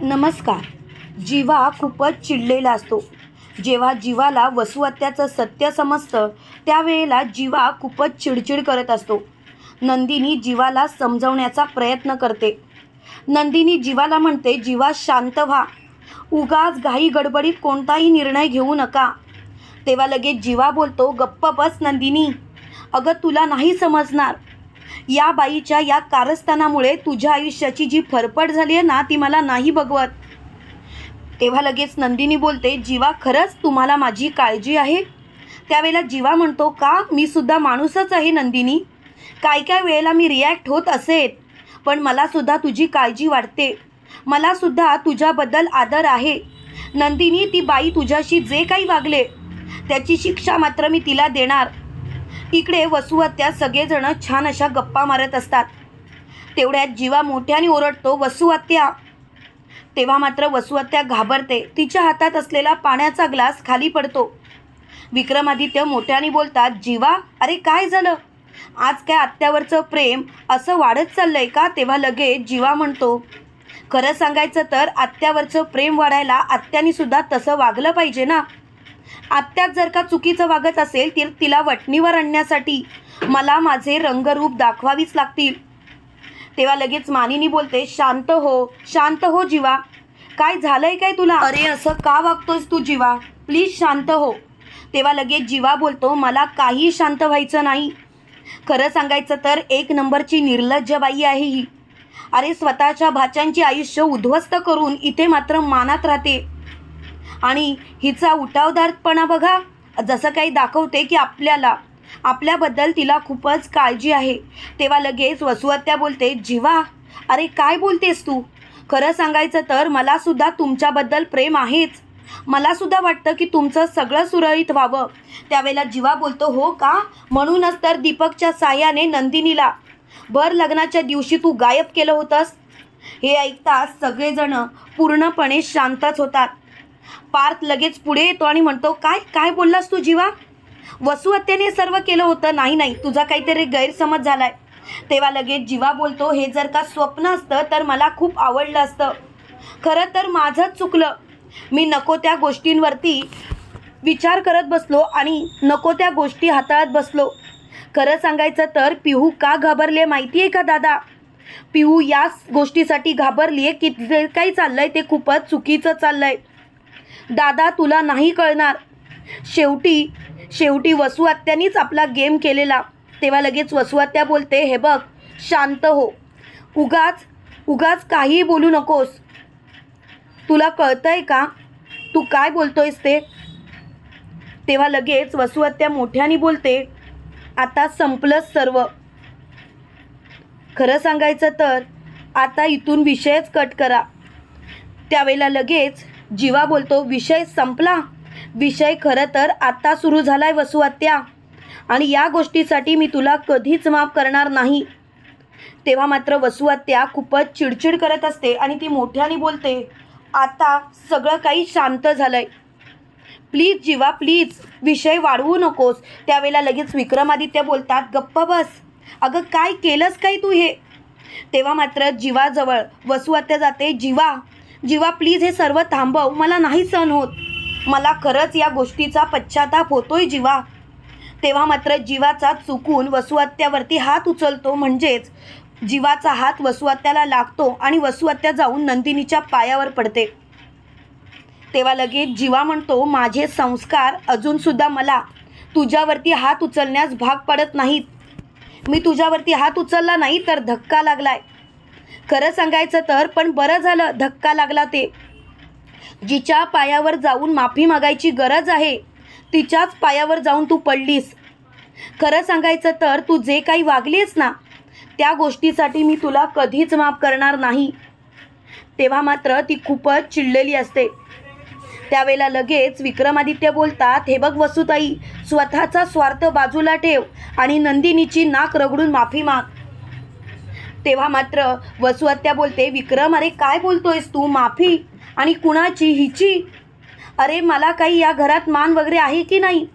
नमस्कार. जीवा खूपच चिडलेला असतो. जेव्हा जीवाला वसुहत्याचं सत्य समजतं त्यावेळेला जीवा खूपच चिडचिड करत असतो. नंदिनी जीवाला समजवण्याचा प्रयत्न करते. नंदिनी जीवाला म्हणते जीवा शांत व्हा. उगाच घाई गडबडीत कोणताही निर्णय घेऊ नका. तेव्हा लगेच जीवा बोलतो गप्प बस नंदिनी. अगं तुला नाही समजणार. या बाईच्या या कारस्थानामुळे तुझ्या आयुष्याची जी फरफट झाली आहे ना ती मला नाही बघवत. तेव्हा लगेच नंदिनी बोलते जीवा खरंच तुम्हाला माझी काळजी आहे? त्यावेळेला जीवा म्हणतो का? मी सुद्धा माणूसच आहे नंदिनी. काय काय वेळेला मी रिॲक्ट होत असेल पण मलासुद्धा तुझी काळजी वाटते. मलासुद्धा तुझ्याबद्दल आदर आहे. नंदिनी ती बाई तुझ्याशी जे काही वागले त्याची शिक्षा मात्र मी तिला देणार. इकडे वसुहत्या सगळेजण छान अशा गप्पा मारत असतात. तेवढ्यात जीवा मोठ्याने ओरडतो वसुहत्या तेव्हा मात्र वसुहत्या घाबरते. तिच्या हातात असलेला पाण्याचा ग्लास खाली पडतो. विक्रमादित्य मोठ्याने बोलतात जीवा अरे काय झालं? आज काय आत्यावरचं प्रेम असं वाढत चाललंय का? तेव्हा लगेच जीवा म्हणतो खरं सांगायचं तर आत्यावरचं प्रेम वाढायला आत्यानी सुद्धा तसं वागलं पाहिजे ना? आत्यात जर का चुकीचं वागत असेल तर तिला वटणीवर आणण्यासाठी मला माझे रंगरूप दाखवावीच लागतील. तेव्हा लगेच मानिनी बोलते शांत हो शांत हो जीवा. काय झालंय काय तुला? अरे असं का वागतोस तू जीवा? प्लीज शांत हो. तेव्हा लगेच जीवा बोलतो मला काही शांत व्हायचं नाही. खरं सांगायचं तर एक नंबरची निर्लज्ज बाई आहे ही. अरे स्वतःच्या भाच्यांची आयुष्य उद्ध्वस्त करून इथे मात्र मानात राहते. आणि हिचा उठावदारपणा बघा. जसं काही दाखवते की आपल्याला आपल्याबद्दल तिला खूपच काळजी आहे. तेव्हा लगेच वसुहत्या बोलते जीवा अरे काय बोलतेस तू? खरं सांगायचं तर मलासुद्धा तुमच्याबद्दल प्रेम आहेच. मलासुद्धा वाटतं की तुमचं सगळं सुरळीत व्हावं. त्यावेळेला जीवा बोलतो हो का? म्हणूनच तर दीपकच्या साह्याने नंदिनीला भर लग्नाच्या दिवशी तू गायब केलं होतंस. हे ऐकताच सगळेजण पूर्णपणे शांतच होतात. पार्थ लगेच पुढे येतो आणि म्हणतो काय काय बोललास तू जीवा? वसुहत्याने सर्व केलं होतं. नाही नाही तुझा काहीतरी गैरसमज झालाय. तेव्हा लगेच जीवा बोलतो हे जर का स्वप्न असतं तर मला खूप आवडलं असतं. खरं तर माझंच चुकलं. मी नको त्या गोष्टींवरती विचार करत बसलो आणि नको त्या गोष्टी हाताळत बसलो. खरं सांगायचं तर पिहू का घाबरले माहिती आहे का दादा? पिहू याच गोष्टीसाठी घाबरली आहे की जे काही चाललं आहे ते खूपच चुकीचं चाललं आहे दादा तुला नाही कळणार. शेवटी शेवटी वसुआत्यानीच आपला गेम केलेला. तेव्हा लगेच वसुआत्या बोलते हे बघ शांत हो. उगाच उगाच काहीही बोलू नकोस. तुला कळतंय का? तू काय बोलतोयस ते? तेव्हा लगेच वसुहत्या मोठ्याने बोलते आता संपलंच सर्व. खरं सांगायचं तर आता इथून विषयच कट करा. त्यावेळेला लगेच जीवा बोलतो विषय संपला. विषय खरं तर आत्ता सुरू झाला आहे वसुआत्या. आणि या गोष्टीसाठी मी तुला कधीच माफ करणार नाही. तेव्हा मात्र वसुआत्या खूपच चिडचिड करत असते आणि ती मोठ्याने बोलते आता सगळं काही शांत झालं आहे प्लीज जीवा प्लीज. विषय वाढवू नकोस. त्यावेळेला लगेच विक्रमादित्य बोलतात गप्प बस. अगं काय केलंस काय तू हे? तेव्हा मात्र जीवाजवळ वसुआत्या जाते जीवा जीवा प्लीज हे सर्व थांबव. मला नाही सहन होत. मला खरंच या गोष्टीचा पश्चाताप होतोय जीवा. तेव्हा मात्र जीवाचा चुकून वसुहत्यावरती हात उचलतो. म्हणजेच जीवाचा हात वसुहत्याला लागतो आणि वसुहत्या जाऊन नंदिनीच्या पायावर पडते. तेव्हा लगेच जीवा म्हणतो माझे संस्कार अजूनसुद्धा मला तुझ्यावरती हात उचलण्यास भाग पडत नाहीत. मी तुझ्यावरती हात उचलला नाही तर धक्का लागलाय. खरं सांगायचं तर पण बरं झालं धक्का लागला ते. जिच्या पायावर जाऊन माफी मागायची गरज आहे तिच्याच पायावर जाऊन तू पडलीस. खरं सांगायचं तर तू जे काही वागलीस ना त्या गोष्टीसाठी मी तुला कधीच माफ करणार नाही. तेव्हा मात्र ती खूपच चिडलेली असते. त्यावेळेला लगेच विक्रमादित्य बोलतात हे बघ वसुताई स्वतःचा स्वार्थ बाजूला ठेव आणि नंदिनीची नाक रगडून माफी माग. तेव्हा मात्र वसुहत्या बोलते विक्रम अरे काय बोलतोयस तू? माफी. आणि कुणाची? हिची? अरे मला काही या घरात मान वगैरे आहे की नाही?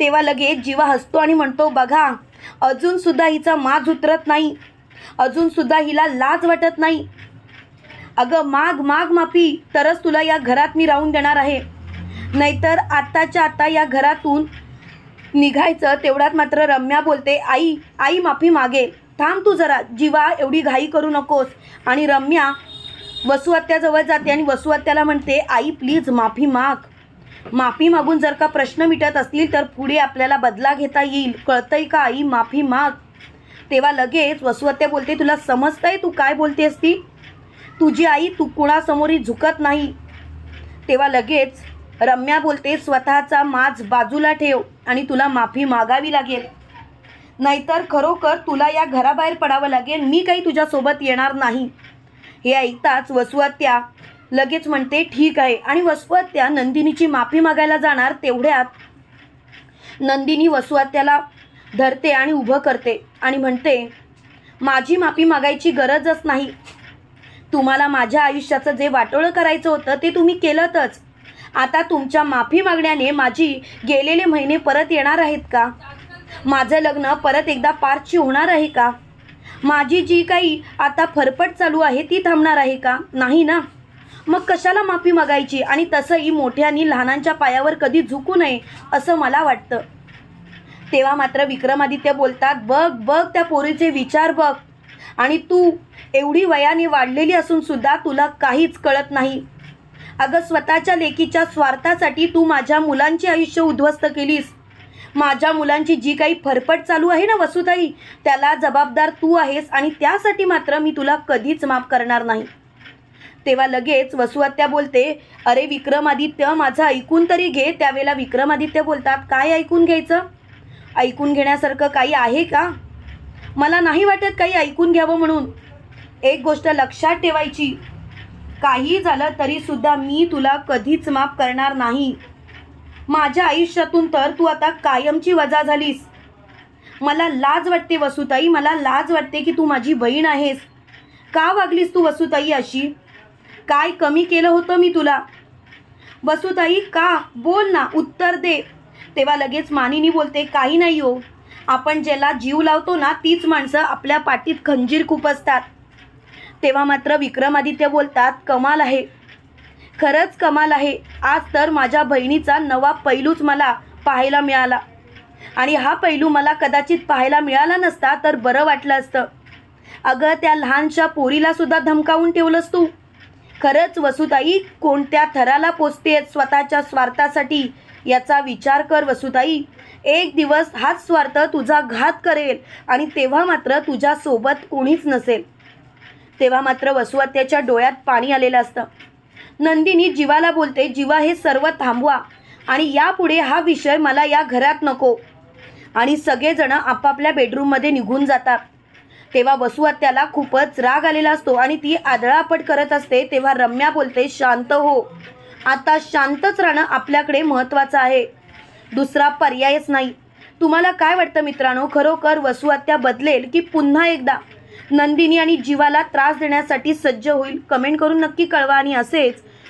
तेव्हा लगेच जीवा हसतो आणि म्हणतो बघा अजूनसुद्धा हिचा माज उतरत नाही. अजूनसुद्धा हिला लाज वाटत नाही. अगं माग माग माफी. तरच तुला या घरात मी राहून देणार आहे. नाहीतर आत्ताच्या आत्ता या घरातून निघायचं. तेवढ्यात मात्र रम्या बोलते आई आई माफी मागेल थांब तू जरा जीवा एवढी घाई करू नकोस. आणि रम्या वसुहत्याजवळ जाते आणि वसुहत्याला म्हणते आई प्लीज माफी माग. माफी मागून जर का प्रश्न मिटत असतील तर पुढे आपल्याला बदला घेता येईल. कळतंय का आई माफी माग? तेव्हा लगेच वसुहत्या बोलते तुला समजतंय तू काय बोलतेस ती? तुझी आई तू कुणासमोरही झुकत नाही. तेव्हा लगेच रम्या बोलते स्वतःचा माज बाजूला ठेव आणि तुला माफी मागावी लागेल. नाहीतर खरोखर तुला या घराबाहेर पडावं लागेल. मी काही तुझ्यासोबत येणार नाही. हे ऐकताच वसुहत्या लगेच म्हणते ठीक आहे. आणि वसुहत्या नंदिनीची माफी मागायला जाणार तेवढ्यात नंदिनी वसुहत्याला धरते आणि उभं करते आणि म्हणते माझी माफी मागायची गरजच नाही. तुम्हाला माझ्या आयुष्याचं जे वाटोळं करायचं होतं ते तुम्ही केलंतच. आता तुमच्या माफी मागण्याने माझी गेलेले महिने परत येणार आहेत का? माझं लग्न परत एकदा पारची होणार आहे का? माझी जी काही आता फरफट चालू आहे ती थांबणार आहे का? नाही ना. मग कशाला माफी मागायची आणि तसंही मोठ्यानी लहानांच्या पायावर कधी झुकू नये असं मला वाटतं. तेव्हा मात्र विक्रमादित्य बोलतात बघ बघ त्या पोरीचे विचार बघ. आणि तू एवढी वयाने वाढलेली असून सुद्धा तुला काहीच कळत नाही. अगं स्वतःच्या लेकीच्या स्वार्थासाठी तू माझ्या मुलांचे आयुष्य उद्ध्वस्त केलीस. माझ्या मुलांची जी काही फरफट चालू आहे ना वसुताई त्याला जबाबदार तू आहेस आणि त्यासाठी मात्र मी तुला कधीच माफ करणार नाही. तेव्हा लगेच वसुहत्या बोलते अरे विक्रमादित्य माझं ऐकून तरी घे. त्यावेळेला विक्रमादित्य बोलतात काय ऐकून घ्यायचं? ऐकून घेण्यासारखं काही आहे का? मला नाही वाटत काही ऐकून घ्यावं म्हणून. एक गोष्ट लक्षात ठेवायची काही झालं तरीसुद्धा मी तुला कधीच माफ करणार नाही. माझ्या आयुष्यातून तर तू आता कायमची वजा झालीस. मला लाज वाटते वसुताई मला लाज वाटते की तू माझी बहीण आहेस. का वागलीस तू वसुताई अशी? काय कमी केलं होतं मी तुला? वसुताई का? बोल ना उत्तर दे. तेव्हा लगेच मानिनी बोलते काही नाही हो. आपण ज्याला जीव लावतो ना तीच माणसं आपल्या पाठीत खंजीर खूप असतात. तेव्हा मात्र विक्रमादित्य बोलतात कमाल आहे. खरंच कमाल आहे. आज तर माझ्या बहिणीचा नवा पैलूच मला पाहायला मिळाला. आणि हा पैलू मला कदाचित पाहायला मिळाला नसता तर बरं वाटलं असतं. अगं त्या लहानशा पोरीला सुद्धा धमकावून ठेवलंस तू. खरंच वसुताई कोणत्या थराला पोचते स्वतःच्या स्वार्थासाठी याचा विचार कर वसुताई. एक दिवस हाच स्वार्थ तुझा घात करेल आणि तेव्हा मात्र तुझ्यासोबत कोणीच नसेल. तेव्हा मात्र वसुहत्याच्या डोळ्यात पाणी आलेलं असतं. नंदिनी जीवाला बोलते जीवा हे सर्व थांबवा आणि यापुढे हा विषय मला या घरात नको. आणि सगळेजणं आपापल्या बेडरूममध्ये निघून जातात. तेव्हा वसुहत्याला खूपच राग आलेला असतो आणि ती आदळापट करत असते. तेव्हा रम्या बोलते शांत हो. आता शांतच राहणं आपल्याकडे महत्त्वाचं आहे. दुसरा पर्यायच नाही. तुम्हाला काय वाटतं मित्रांनो? खरोखर वसुहत्या बदलेल की पुन्हा एकदा? नंदिनी आणि जीवाला त्रास देण्यासाठी सज्ज होईल? कमेंट करून नक्की कळवा आणि असेच